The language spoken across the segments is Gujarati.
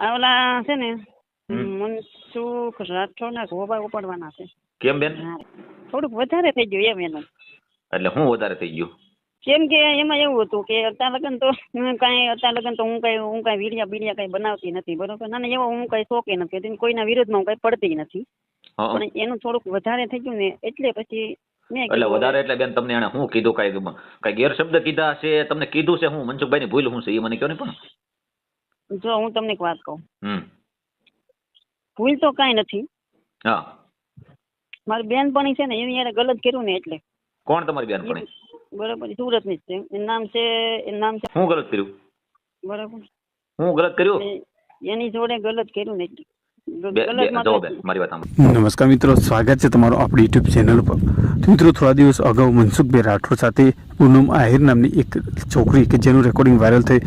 આ ઓલા છે ને. મનસુખ રાઠોડના ગોબા ઉપાડવાના છે? કેમ બેન? થોડુંક વધારે થઈ ગયું એમ એનું. એટલે હું વધારે થઈ ગયું? કેમ કે એમાં એવું હતું કે અત્યાર લગન તો હું કાંઈ અત્યાર લગન તો હું કાંઈ હું કાંઈ વીડિયા બીડિયા કાંઈ બનાવતી નથી બરોબર? ના એવો હું કાંઈ શોખી નથી. કોઈના વિરોધમાં હું કાંઈ પડતી નથી. પણ એનું થોડુંક વધારે થઈ ગયું ને એટલે પછી મેં એટલે વધારે એટલે બેન તમને એને શું કીધું કઈ કઈ ગેરશબ્દ કીધા છે તમને કીધું છે હું મનસુખભાઈ ની ભૂલ શું છે એ મને કહો ને પણ? જો હું તમને એક વાત કહું. હમ. ભૂલ તો કઈ નથી. હા. મારી બેનપણી છે ને એની યારે ગલત કર્યું ને એટલે. કોણ તમારી બેનપણી? બરાબર સુરતની જ છે. એનું નામ છે એનું નામ છે. હું ગલત કર્યું? બરાબર. હું ગલત કર્યું? એની જોડે ગલત કર્યું ને એટલે. તો- નમસ્કાર મિત્રો સ્વાગત છે તમારું આપણી યુટ્યુબ ચેનલ પર તો મિત્રો થોડા દિવસ અગાઉ મનસુખભાઈ રાઠોડ સાથે પૂનમ આહિર નામની એક છોકરી કે જેનું રેકોર્ડિંગ વાયરલ થઈ.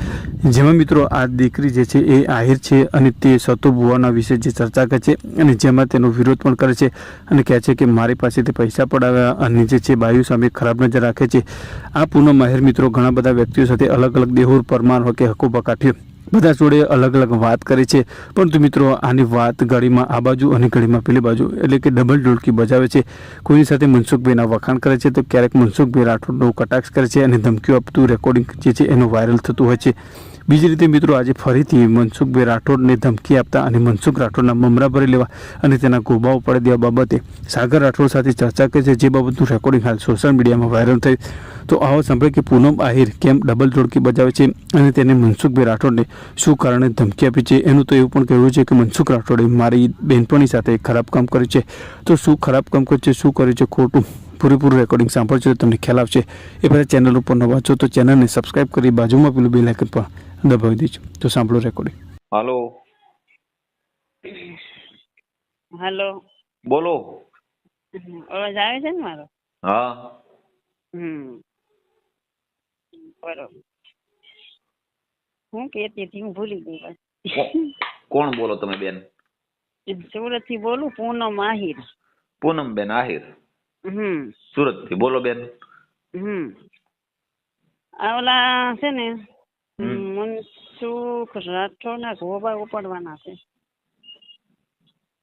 જેમાં મિત્રો આ દીકરી જે છે એ આહિર છે અને તે સતો ભુવાના વિશે જે ચર્ચા કરે છે અને જેમાં તેનો વિરોધ પણ કરે છે અને કહે છે કે મારી પાસેથી પૈસા પડાવ્યા અને જે છે બાયુ સામે ખરાબ નજર રાખે છે. આ પૂનમ આહિર મિત્રો ઘણા બધા વ્યક્તિઓ સાથે અલગ અલગ દેહુર પરમાર હોય કે હકુબા કાઠીઓ બધા જોડે અલગ અલગ વાત કરે છે. પરંતુ મિત્રો, આની વાત ઘડીમાં આ બાજુ અને ઘડીમાં પેલી બાજુ, એટલે કે ડબલ ડોલકી બજાવે છે. કોઈની સાથે મનસુખભાઈના વખાણ કરે છે તો ક્યારેક મનસુખભાઈ રાઠોડનો કટાક્ષ કરે છે અને ધમકીઓ આપતું રેકોર્ડિંગ જે છે એનું વાયરલ થતું હોય છે. બીજી રીતે મિત્રો આજે ફરીથી મનસુખભાઈ રાઠોડને ધમકી આપતા અને મનસુખ રાઠોડના મમરા ભરી લેવા અને તેના ગોબાઓ પડી દેવા બાબતે સાગર રાઠોડ સાથે ચર્ચા કરી છે, જે બાબતનું રેકોર્ડિંગ હાલ સોશિયલ મીડિયામાં વાયરલ થઈ. તો આવો સાંભળે કે પૂનમ આહિર કેમ ડબલ ધોળકી બજાવે છે અને તેને મનસુખભાઈ રાઠોડને શું કારણે ધમકી આપી છે? એનું તો એવું પણ કહેવું છે કે મનસુખ રાઠોડે મારી બહેનપણી સાથે ખરાબ કામ કર્યું છે. તો શું ખરાબ કામ કર્યું છે, શું કર્યું છે ખોટું? પૂરેપૂરું રેકોર્ડિંગ સાંભળજો તો તમને ખ્યાલ આવશે. એ પહેલાં ચેનલ ઉપર નવા છો તો ચેનલને સબસ્ક્રાઇબ કરી બાજુમાં પેલું બેલ આઇકન પણ દબાવી દેજો. તો સાંભળો રેકોર્ડિંગ હાલો હાલો બોલો. અવાજ આવે છે ને મારો? હા. હમ. બરોબર. હું કહેતી હતી હું ભૂલી ગઈ. કોણ બોલો તમે બેન? સુરતથી બોલું પૂનમ આહિર. પૂનમ બેન આહિર. સુરતથી બોલો બેન. હમ. ઓલા છે ને મનસુખ રાઠોડ ના ગોબા ઉપાડવાના છે.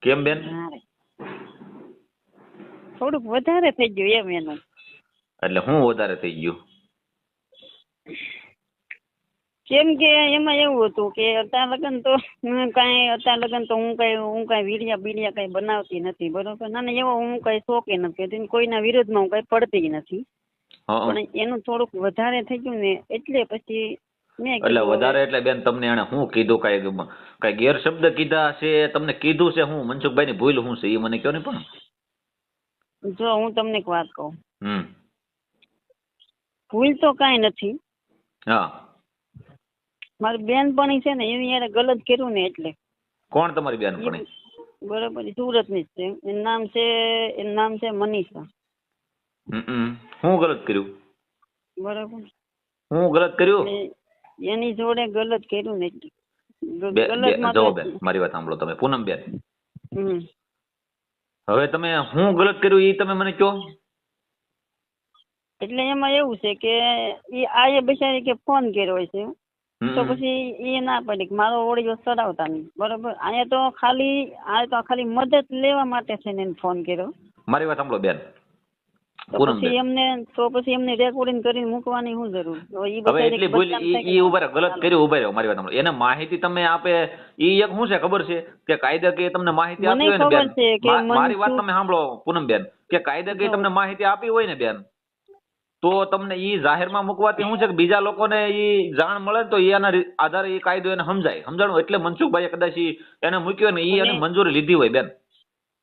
કેમ બેન? થોડુંક વધારે થઈ ગયું એમ એનું. એટલે હું વધારે થઈ ગયું? કેમ કે એમાં એવું હતું કે અત્યાર લગન તો હું કાંઈ અત્યાર લગન તો હું કાંઈ હું કાંઈ વીડિયા બીડિયા કાંઈ બનાવતી નથી બરોબર? ના ને એવો હું કાંઈ શોખે નથી. કોઈના વિરોધમાં હું કાંઈ પડતી નથી. પણ એનું થોડુંક વધારે થઈ ગયું ને એટલે પછી મેં એટલે વધારે એટલે બેન તમને એને શું કીધું? કઈ કઈ ગેરશબ્દ કીધા છે? તમને કીધું છે હું? મનસુખભાઈ ની ભૂલ શું છે? એ મને કહો ને પણ. જો હું તમને એક વાત કહું. ભૂલ તો કઈ નથી. હા. મારી બેનપણી છે ને એની યારે ગલત કર્યું ને એટલે. કોણ તમારી બેન પણ બરોબર સુરતની જ છે. એનું નામ છે એનું નામ છે મનીષા. હું ગલત કર્યું? બરાબર. હું ગલત કર્યું? એની જોડે ગલત કર્યું ને એટલે. જો બેન મારી વાત સાંભળો તમે. પૂનમ બેન. હવે તમે હું ગલત કર્યું એ તમે મને કહો? એટલે એમાં એવું છે કે એ આ એ બિચારી કે ફોન કર્યો છે. તો પછી એ ના પડી મારો ઓડિયો ચડાવતા નહીં. બરોબર? અહીંયા તો ખાલી આ તો ખાલી મદદ લેવા માટે છે ને એને ફોન કર્યો. મારી વાત સાંભળો બેન. પછી એમને તો પછી એમને રેકોર્ડિંગ કરીને મૂકવાની શું જરૂર? ઈ હવે એટલી ભૂલ ઈ થાય કે ઈ ઊભા ગલત કર્યું ઊભા રહ્યો મારી વાત સાંભળો. એને માહિતી તમે આપે ઈ એક શું છે ખબર છે? કે કાયદાકીય તમને માહિતી આપી હોય ને બેન. કે મારી વાત તમે સાંભળો પૂનમ બેન કે કાયદાકીય જો. તમને માહિતી આપી હોય ને બેન. તો તમને ઈ જાહેરમાં મૂકવાથી શું છે કે બીજા લોકોને ઈ જાણ મળે તો એના આધારે એ કાયદો એને સમજાય. સમજાણું એટલે મનસુખભાઈ કદાચ એને મૂક્યો ને ઈ એને મંજૂરી લીધી હોય બેન.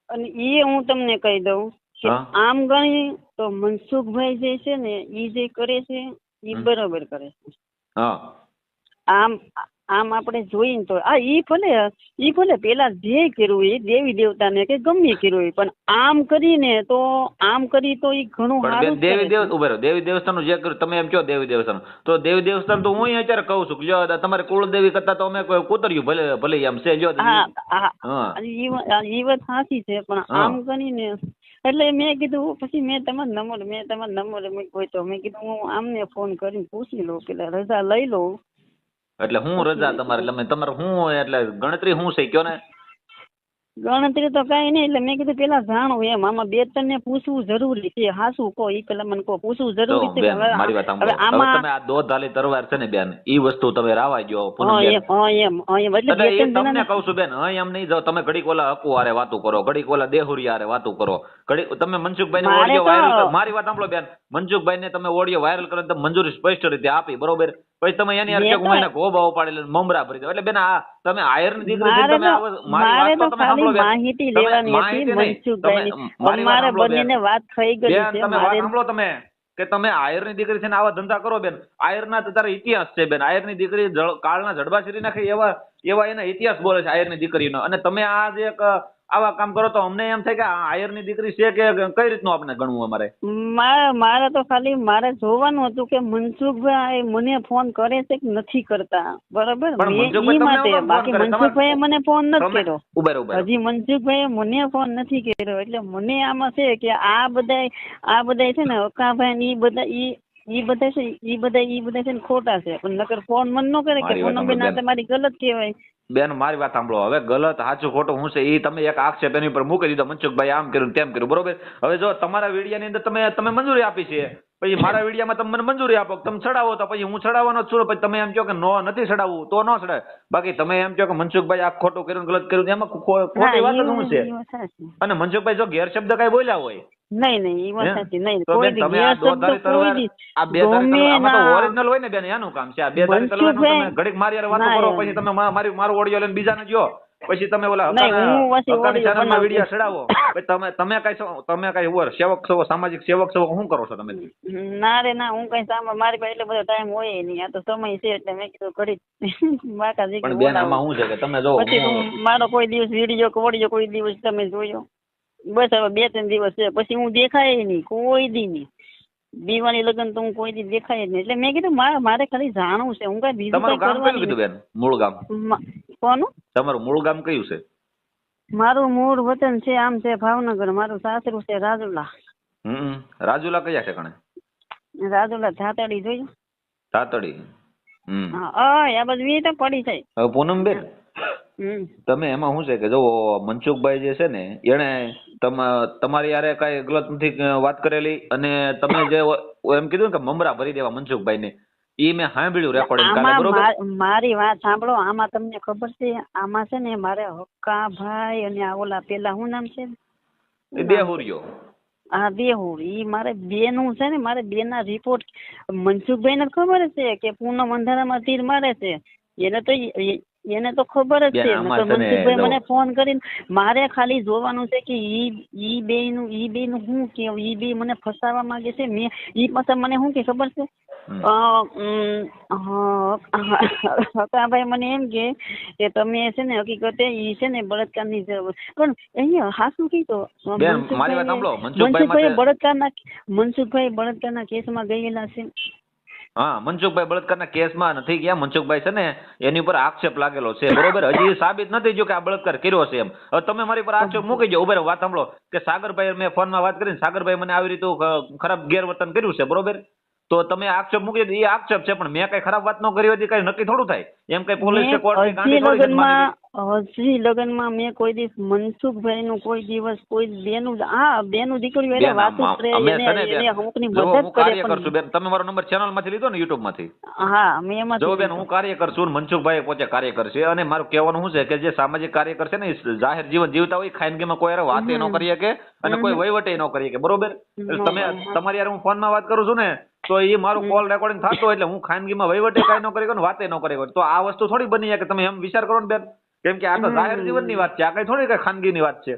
અને એ હું તમને કહી દઉં કે આમ ગણી તો મનસુખભાઈ જે છે ને ઈ જે કરે છે ઈ હમ. બરોબર કરે છે. હા. આમ આમ આપણે જોઈએ ને તો આ ઈ ભલે ઈ ભલે પેલા જે કર્યું એ દેવી દેવતાને કે ગમે કર્યું હોય પણ આમ કરીને તો આમ કરી તો ઈ ઘણું સારું દેવી દેવ ઊભા રહો દેવી દેવસ્થાનનું જે કર્યું તમે એમ કહો દેવી દેવસ્થાન તો દેવી દેવસ્થાન તો હું અત્યારે કહું છું કે લ્યો તમારે કુળદેવી કરતા તો અમે કોઈ કૂતર્યું ભલે ભલે એમ છે જો હા ઈ વાત- આ ઈ વાત સાચી છે પણ. આમ કરીને એટલે મેં કીધું પછી મેં તમારો નંબર મેં તમારો નંબર મૂક્યો તો મેં કીધું હું આમને ફોન કરીને પૂછી લઉં પેલા રજા લઈ લઉં. એટલે હું રજા તમારે એટલે તમારે હું એટલે ગણતરી શું છે કયો ને? ગણતરી તો કઈ નહીં એટલે મેં કીધું પેલા જાણું એમ. આમાં બે ત્રણ ને પૂછવું જરૂરી છે. હાસું કહો ઈ પેલા મને કહો પૂછવું જરૂરી છે. હવે મારી વાત હવે આમાં તમે આ દોધાલી તરવાર છે ને બેન ઈ વસ્તુ તમે રાવા ગયો હા એમ હા એમ હા એમ. એટલે બે ત્રણ તમને કહું છું બેન હા એમ નહીં જાવ તમે ઘડીક ઓલા હકુ આરે વાતું કરો ઘડીક ઓલા દેહુરી આરે વાતું કરો. ઘડી તમે મનસુખભાઈ ને ઓડિયો વાયરલ મારી વાત સાંભળો બેન. મનસુખભાઈ ને તમે ઓડિયો વાયરલ કરો તમે મંજૂરી સ્પષ્ટ રીતે આપી બરોબર? પછી તમે એની કે હું એને ગોબાઓ પાડી લઈને મમરા ભરી દો એટલે બેન આ તમે આયરની દીકરી તમે મારી વાત તો તમે સાંભળો માહિતી તમે લેવાની હતી મનસુખભાઈની અમારે બંનેને વાત થઈ ગઈ છે મારે સાંભળો તમે કે તમે આયરની દીકરી છે ને આવા ધંધા કરો બેન. આયર ના તો તારા ઇતિહાસ છે બેન. આયરની દીકરી કાળના જડબા ચીરી નાખે એવા એવા એના ઇતિહાસ બોલે છે આયરની દીકરીનો. અને તમે આ જે એક આવા કામ કરો તો અમને એમ થાય કે આયરની દીકરી છે કે કઈ રીતનું આપણે ગણવું અમારે? મારે મારે તો ખાલી મારે જોવાનું હતું કે મનસુખભાઈ મને ફોન કરે છે કે નથી કરતા. બરાબર? મનસુખભાઈ માટે બાકી કરે? મને ફોન નથી કર્યો. હજી મનસુખભાઈ મને ફોન નથી કર્યો. એટલે મને આમાં છે કે આ બધા આ બધા છે ને અકાભાઈ ને એ બધા ઈ ઈ બધા છે ઈ બધા ઈ બધા છે ને ખોટા છે. પણ નકર ફોન મન ન કરે કે પૂનમબેન આ તમારી ગલત કહેવાય. બેન મારી વાત સાંભળો. હવે ગલત સાચું ખોટું હું છે એ તમે એક આક્ષેપ એની ઉપર મૂકી દીધો. મનસુખભાઈ આમ કર્યું તેમ કર્યું. બરોબર? હવે જો તમારા વિડીયાની અંદર તમે તમે મંજૂરી આપી છે. પછી મારા વિડીયામાં તમે મને મંજૂરી આપો તમે ચડાવો તો પછી હું ચડાવવાનો જ છું. પછી તમે એમ કહો કે નો નથી ચડાવવું તો ન ચડાય. બાકી તમે એમ કહો કે મનસુખભાઈ આ ખોટું કર્યું ગલત કર્યું એમાં ખોટી વાત શું છે. અને મનસુખભાઈ જો ગેરશબ્દ કઈ બોલ્યા હોય નહીં નહીં એ વાત સાચી નહીં કોઈ દી કોઈ દી આ બે આમાં તો ઓરિજિનલ હોય ને બેન એનું કામ છે. આ બે ધારી તલવાર તમે ઘડીક મારી હારે વાતો કરો પછી તમે મારી મારું ઓડિયો લઈને બીજાને જો. પછી તમે ઓલા હકાના- હું પછી હકાની audio માં બનાવું. વીડિયો ચડાવો. પછી તમે તમે કઈ તમે કઈ ઓર સેવક છો સામાજિક સેવક છો શું કરો છો તમે? ના રે ના હું કઈ સામે મારી પાસે એટલો બધો ટાઈમ હોય નહીં. આ તો સમય છે એટલે મેં કીધું ઘડી બાકાજી પણ બેન આમાં શું છે કે તમે જો મારો કોઈ દિવસ વીડિયો કે ઓડિયો કોઈ દિવસ તમે જોયો? બસ હવે બે ત્રણ દિવસ છે. પછી હું દેખાય નહીં કોઈ દી નહીં. દિવાળી લગન તો હું કોઈ દી દેખાય જ નહીં. એટલે મેં કીધું મારે મારે ખાલી જાણવું છે. હું કઈ બીજું તમારું કઈ ગામ કયું કીધું બેન? મૂળ ગામ. કોનું? તમારું મૂળ ગામ કયું છે? મારું મૂળ વતન છે આમ છે ભાવનગર. મારું સાસરું છે રાજુલા. હમ રાજુલા કયા ઠેકાણે? રાજુલા થાતડી જોયું? થાતડી હમ. હા આ બધું એ તો પડી જાય. પૂનમ બેન? હમ તમે એમાં શું છે કે જો મનસુખભાઈ જે છે ને એને તમ- તમારી યારે કઈ ગલત નથી વાત કરેલી અને તમે જે એમ કીધું કે મમરા ભરી દેવા મનસુખભાઈ ને ઈ મેં સાંભળ્યું રેકોર્ડિંગ કાલે બરોબર? મારી વાત સાંભળો આમાં તમને ખબર છે આમાં છે ને મારે હક્કાભાઈ અને આ ઓલા પેલા શું નામ છે? દેહુરિયો હા દેહુર ઈ મારે બેનું છે ને મારે બેના રિપોર્ટ મનસુખભાઈ ને ખબર છે કે પૂનમ અંધારામાં તીર મારે છે. એને તો એને તો ખબર જ છે. ને મનસુખભાઈ મને ફોન કરીને મારે ખાલી જોવાનું છે કે ઈ ઈ બે નું ઈ બે નું શું કે ઈ બે મને ફસાવા માંગે છે? મેં ઈ પાછા મને શું કે ખબર છે? હકાભાઈ મને એમ કે કે તમે છે ને હકીકતે ઈ છે ને બળાત્કારની જરૂર પણ અહીંયા હાસું કીધો મનસુખભાઈ બળતકાર ના મનસુખભાઈ બળાત્કારના મનસુખભાઈ બળાત્કારના કેસમાં ગયેલા છે. હા, મનસુખભાઈ બળાત્કારના કેસમાં નથી ગયા. મનસુખભાઈ છે ને, એની ઉપર આક્ષેપ લાગેલો છે. બરોબર? હજી સાબિત નથી થયું કે આ બળાત્કાર કર્યો છે એમ. હવે તમે મારી પર આક્ષેપ મૂકી દો. ઊભા વાત સાંભળો. કે સાગરભાઈ મેં ફોનમાં વાત કરીને સાગરભાઈ મને આવી રીતે ખરાબ ગેરવર્તન કર્યું છે. બરોબર? તો તમે આક્ષેપ મૂકી દો એ આક્ષેપ છે પણ મેં કઈ ખરાબ વાત ન કરી હતી કઈ નક્કી થોડું થાય. એમ કઈ પોલીસ કે કોર્ટ હજી લગ્નમાં હજી લગ્નમાં મેં કોઈ દિવસ મનસુખભાઈ નું કોઈ દિવસ કોઈ બેનું હા બેનું દીકરી એને વાત કરે એને અમુકની મદદ પણ બેન તમે મારો નંબર ચેનલમાંથી લીધો ને યુટ્યુબમાંથી હા મેં એમાં જો બેન હું કાર્ય કરશું મનસુખભાઈ પોતે કાર્ય કરશે અને મારું કહેવાનું શું છે કે જે સામાજિક કાર્ય કરશે ને એ જાહેર જીવન જીવતા હોય ખાનગીમાં કોઈ વાત વાતે ન કરીએ કે અને કોઈ વહીવટે ન કરીએ કે બરોબર? તમે તમારી યાર હું ફોનમાં વાત કરું છું ને તો એ મારું કોલ રેકોર્ડિંગ થતો એટલે હું ખાનગીમાં વહીવટે કઈ ન કરી ને વાતે ન કરી તો આ વસ્તુ થોડી બની જાય કે તમે એમ વિચાર કરો ને બેન. કેમ કે આ તો જાહેર જીવનની વાત છે. આ કઈ થોડી કઈ ખાનગીની વાત છે.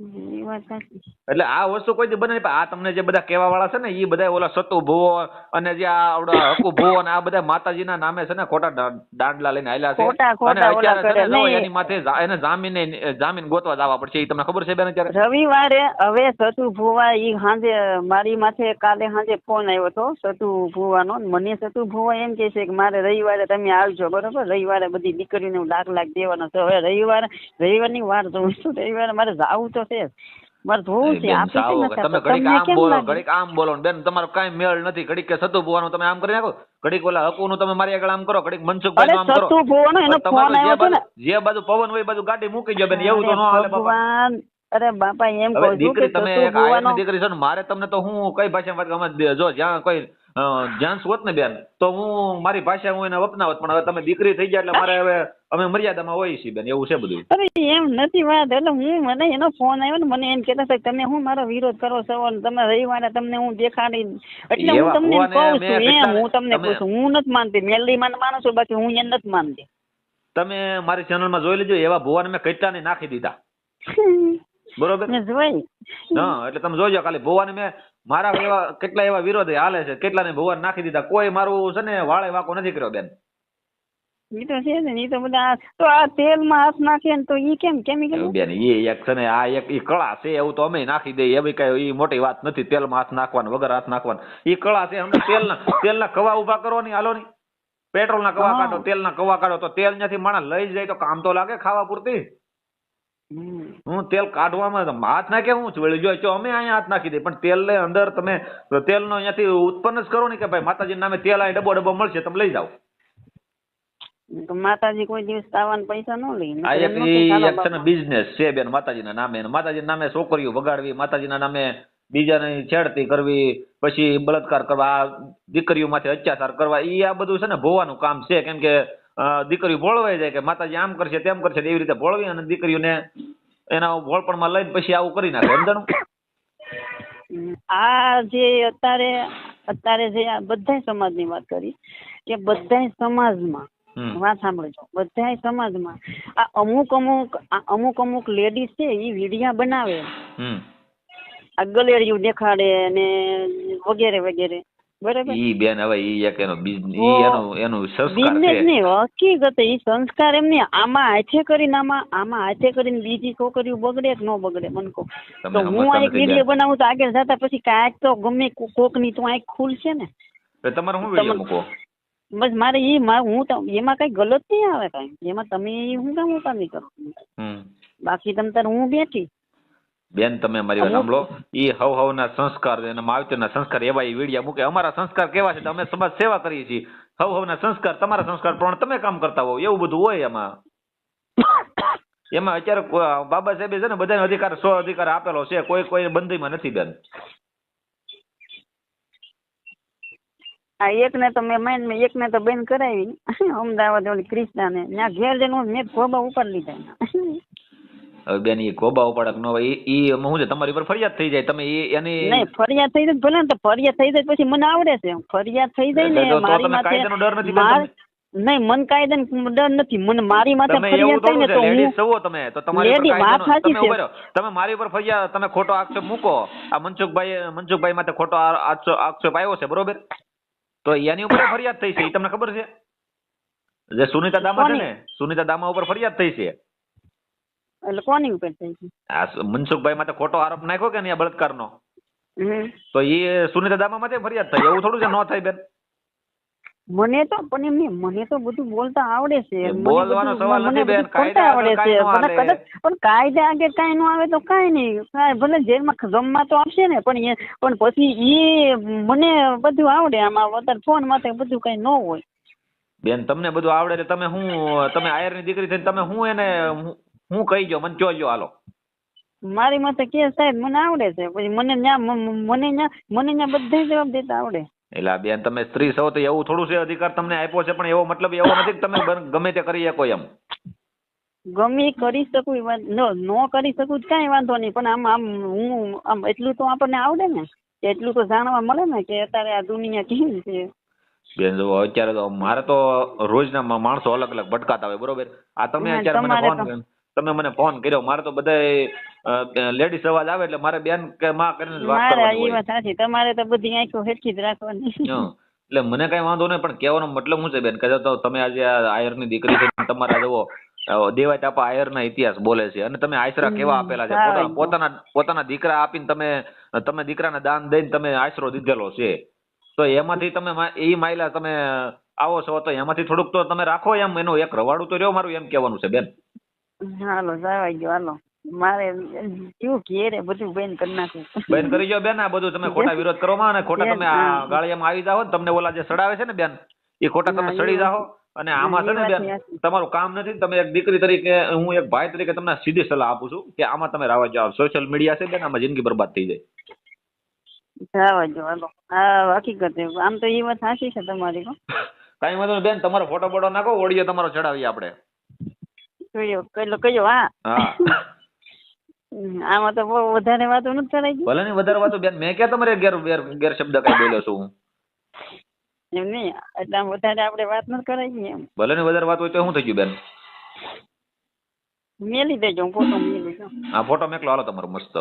એ વાત સાચી એટલે આ વસ્તુ કોઈ દી બને નહીં. પણ આ તમને જે બધા કહેવા વાળા છે ને એ બધા ઓલા સતુ ભુવો અને જે આ આવડા હકુ ભુવો અને આ બધા માતાજીના નામે છે ને ખોટા દાંડલા લઈને આયલા છે ખોટા- ખોટા ઓલા કરે. એની માથે એને જામીન જામીન ગોતવા જવા પડશે એ તમને ખબર છે બેન અત્યારે રવિવારે હવે સતુ ભુવા ઈ સાંજે મારી માથે કાલે સાંજે ફોન આવ્યો હતો સતુ ભુવાનો ને મને સતુ ભુવા એમ કે છે કે મારે રવિવારે તમે આવજો બરોબર રવિવારે બધી દીકરીને હું લાખ લાખ દેવાનો છે હવે રવિવારે રવિવારની વાર જોઉં છું રવિવારે મારે જાવું તો છે. મારે જોવું છે બેન, છે સાવ તમે ઘડીક આમ બોલો? ઘડીક આમ બોલો બેન તમારો કાઈ મેળ નથી. ઘડીક કે સતુ ભુવાનું તમે આમ કરી નાખો. ઘડીક ઓલા હકુનું તમે મારી આગળ આમ કરો ઘડીક મનસુખભાઈ આમ કરો. સતુ ભુવાનો એનો ફોન જે આવ્યો હતો ને બાજુ જે બાજુ પવન હોય બાજુ ગાડી મૂકી જો બેન એવું તો ન હાલે બાપા. અરે બાપા એમ કહું છું કે દીકરી તમે દીકરી છો ને મારે તમને તો હું કઈ ભાષામાં વાત જો જ્યાં કોઈ જ્યાં હોત ને બેન તો હું મારી ભાષા હું એને અપનાવત પણ હવે તમે દીકરી થઈ ગયા એટલે મારે હવે અમે મર્યાદામાં હોઈએ છીએ બેન એવું છે બધું? અરે એમ નથી વાત એટલે હું મને એનો ફોન આવ્યો ને મને એમ કહેતા હતા તમે હું મારો વિરોધ કરો છો અને તમે રવિવારે તમને હું દેખાડી એટલે હું તમને કહું છું એમ હું તમને કહું છું હું નથી માનતી મેલડી માન માનું છું બાકી હું એને નથી માનતી. તમે મારી ચેનલમાં જોઈ લેજો એવા ભુવાને મેં કેટલાને નાખી દીધા. બરોબર? જોઈ. હા એટલે તમે જોજો ખાલી ભુવાને મેં મારા એવા કેટલા એવા વિરોધી હાલે છે કેટલાને ભુવાને નાખી દીધા કોઈ મારું છે ને વાળે વાકો નથી કર્યો બેન. ઈ તો છે ને ઈ તો બધા તો આ તેલમાં હાથ નાખે ને તો ઈ કેમ કેમિકલ બેન એ એક છે ને આ એક ઈ કળા છે એવું તો અમે નાખી દઈએ એવી કઈ ઈ મોટી વાત નથી તેલમાં હાથ નાખવાનું વગર હાથ નાખવાનું. ઈ કળા છે અમને તેલના તેલના કવા ઊભા કરવાની ની હાલો ની. પેટ્રોલના કવા કાઢો કાઢો તેલના કવા કાઢો તો તેલ નથી માણસ લઈ જાય તો કામ તો લાગે ખાવા પૂરતી. હું તેલ કાઢવામાં હાથ નાખે હું જો જો અમે અહીંયા હાથ નાખી દઈએ પણ તેલ અંદર તમે તેલનો અહીંયાથી ઉત્પન્ન જ કરો ને કે ભાઈ માતાજી નામે તેલ અહીં ડબ્બો ડબ્બો મળશે તમે લઈ જાઓ. માતાજી કોઈ દિવસ તાવાના પૈસા ન લે આ એક એમ નથી ઈ ચાલો એક છે ને બિઝનેસ છે બેન માતાજીના નામે. અને માતાજીના નામે છોકરીઓ બગાડવી માતાજીના નામે બીજાની છેડતી કરવી પછી બળાત્કાર કરવા દીકરીઓ માથે અત્યાચાર કરવા ઈ આ બધું છે ને ભોવાનું કામ છે. કેમ કે દીકરીઓ ભોળવાઈ જાય કે માતાજી આમ કરશે તેમ કરશે એવી રીતે ભોળવી અને દીકરીઓને એના ભોળપણમાં લઈને પછી આવું કરી નાખે સમજાણું? આ જે અત્યારે અત્યારે જે બધા સમાજની વાત કરી કે બધા સમાજમાં. વાત સાંભળજો બધાય સમાજમાં આ અમુક અમુક આ અમુક અમુક લેડીઝ છે એ વિડિયા બનાવે. આ ગલેરિયું દેખાડે ને વગેરે વગેરે. બરાબર. ઈ બેન હવે ઈ એક એનો ઈ એનું એનું સંસ્કાર છે. ની હકીકત સંસ્કાર નહીં આમાં હાથે કરીને આમાં આમાં હાથે કરીને બીજી છોકરીઓ બગડે કે ન બગડે મને કહો. તો હું આ એક વીડિયો બનાવું તો આગળ જતા પછી કાંઈક તો ગમે કોક કોકની તો આંખ ખુલશે ને. તમારે હું વીડિયો મૂકો બસ મારે એ હું એમાં કઈ ગલત નહીં આવે કઈ. એમાં તમે ઈ હું કામ નહીં કરો? બાકી તમ તાર હું બેઠી? બેન તમે મારી વાત સાંભળો. એ હવ હવના સંસ્કાર અને માવતરના સંસ્કાર એવા એ વીડિયા મૂકે. અમારા સંસ્કાર કેવા છે? અમે સમાજ સેવા કરીએ છીએ. હવ હવના સંસ્કાર તમારા સંસ્કાર પ્રમાણે તમે કામ કરતા હોવ. એવું બધું હોય એમાં. એમાં અત્યારે બાબા સાહેબે છે ને બધાને અધિકાર સો અધિકાર આપેલો છે. કોઈ કોઈ બંધીમાં નથી બેન. આ એક ને તો મેં માઇન્ડ મેં એક ને તો બેન કરાવી. અમદાવાદ ઓલી ક્રિષ્નાને. ત્યાં ઘેર જઈને મેં ખોબા ઉપર લીધા બેન એ કોબા ઉપાડક નો હોય એ શું છે? તમારી ઉપર ફરિયાદ થઈ જાય. તમે એની નહીં ફરિયાદ થઈ જાય ભલે ને તો ફરિયાદ થઈ જાય પછી મને આવડે છે ફરિયાદ થઈ જાય ને મારી માથે ડર નથી? નહીં મન કાયદાનો ડર નથી. મને મારી માથે ફરિયાદ થાય ને તો હું સવો તમે. તો તમારી ઉપર વાત સાચી છે. તમે મારી ઉપર ફરિયાદ તમે ખોટો આક્ષેપ મૂકો. આ મનસુખભાઈ મનસુખભાઈ માટે ખોટો આક્ષેપ આવ્યો છે બરોબર? તો એની ઉપર ફરિયાદ થઈ છે એ તમને ખબર છે? જે સુનિતા દામા છે ને સુનિતા દામા ઉપર ફરિયાદ થઈ છે. એટલે કોની ઉપર થઈ છે? આ મનસુખભાઈ માટે ખોટો આરોપ નાખ્યો કે નહીં બળાત્કારનો? તો એ સુનિતા દામા માટે ફરિયાદ થઈ એવું થોડું છે ન થાય બેન? મને તો પણ એમ નહીં મને તો બધું બોલતા આવડે છે. બોલવાનો સવાલ નથી બેન. કાયદા આવડે છે. ન મને કદાચ પણ કાયદા આગે કાંઈ ન આવે તો કાંઈ નહીં. કાંઈ ભલે જેલમાં જમવા તો આપશે ને પણ એ પણ પછી એ મને બધું આવડે. આમાં વધારે ફોન માથે બધું કાંઈ ન હોય. બેન તમને બધું આવડે એટલે તમે હું તમે આયરની દીકરી થઈને તમે હું એને હું- કહી જો મને જોજો હાલો. મારી માથે કે સાહેબ મને આવડે છે. પછી મને ન્યા મને ન્યા મને ન્યા બધે જવાબ દેતા આવડે. એટલે બેન તમે સ્ત્રી છો તો એવું થોડું છે અધિકાર તમને આપ્યો છે પણ એવો મતલબ એવો નથી કે તમે ગમે તે કરી શકો એમ. ગમે કરી શકું ન ન કરી શકું કાંઈ વાંધો નહીં પણ આમ આમ હું આમ એટલું તો આપણને આવડે ને એટલું તો જાણવા મળે ને કે અત્યારે આ દુનિયા કેવી છે. બેન જો અત્યારે તો મારે તો રોજના માણસો અલગ અલગ ભટકાતા હોય બરોબર? આ તમે અત્યારે મને ફોન તમે મને ફોન કર્યો. મારે તો બધા લેડીઝ અવાજ આવે એટલે મારે બેન કે માં કરીને વાત કરવાની એ વાત સાચી. તમારે તો બધી આંખો હેઠી જ રાખવાની. એટલે મને કઈ વાંધો નહીં પણ કહેવાનો મતલબ શું છે બેન? કે તો તમે આજે આ આયરની દીકરી છે તમારા જુઓ દેવાય તાપા આયરના ઇતિહાસ બોલે છે. અને તમે આશરા કેવા આપેલા છે? પોતાના પોતાના પોતાના દીકરા આપીને તમે તમે દીકરાને દાન દઈને તમે આશરો દીધેલો છે. તો એમાંથી તમે એ માયલા તમે આવો છો તો એમાંથી થોડુંક તો તમે રાખો એમ. એનું એક રવાડું તો રહ્યો મારું એમ કહેવાનું છે બેન. હાલો જવાઈ ગયો હાલો. મારે કેવું ઘેરે બધું બેન કરી નાખ્યું બેન કરી જો બેન આ બધું તમે ખોટા વિરોધ કરો માં અને ખોટા તમે આ ગાળિયામાં આવી જાઓ તમને ઓલા જે સડાવે છે ને બેન એ ખોટા તમે સડી જાઓ અને આમાં છે ને બેન તમારું કામ નથી તમે એક દીકરી તરીકે હું એક ભાઈ તરીકે તમને સીધી સલાહ આપું છું કે આમાં તમે રાવા જાઓ સોશિયલ મીડિયા છે બેન આમાં જિંદગી બરબાદ થઈ જાય. જાવા જો હાલો. હા હકીકત આમ તો એ વાત સાચી છે તમારી કઈ વાંધો બેન તમારો ફોટો બોટો નાખો ઓડિયો તમારો ચડાવીએ આપણે. કયો કયો કયો હા આમાં તો બહુ વધારે વાતો નથી કરાઈ ભલે નહીં વધારે વાતો બેન મેં ક્યાં તમારે ગેર ગેર ગેર શબ્દ કઈ બોલ્યો છું એમ નહીં એટલે વધારે આપણે વાત નથી કરાઈ એમ ભલે નહીં વધારે વાત હોય તો શું થઈ ગયું બેન મેલી દેજો ફોટો મેલી દેજો આ ફોટો મેકલો હાલો તમારો મસ્ત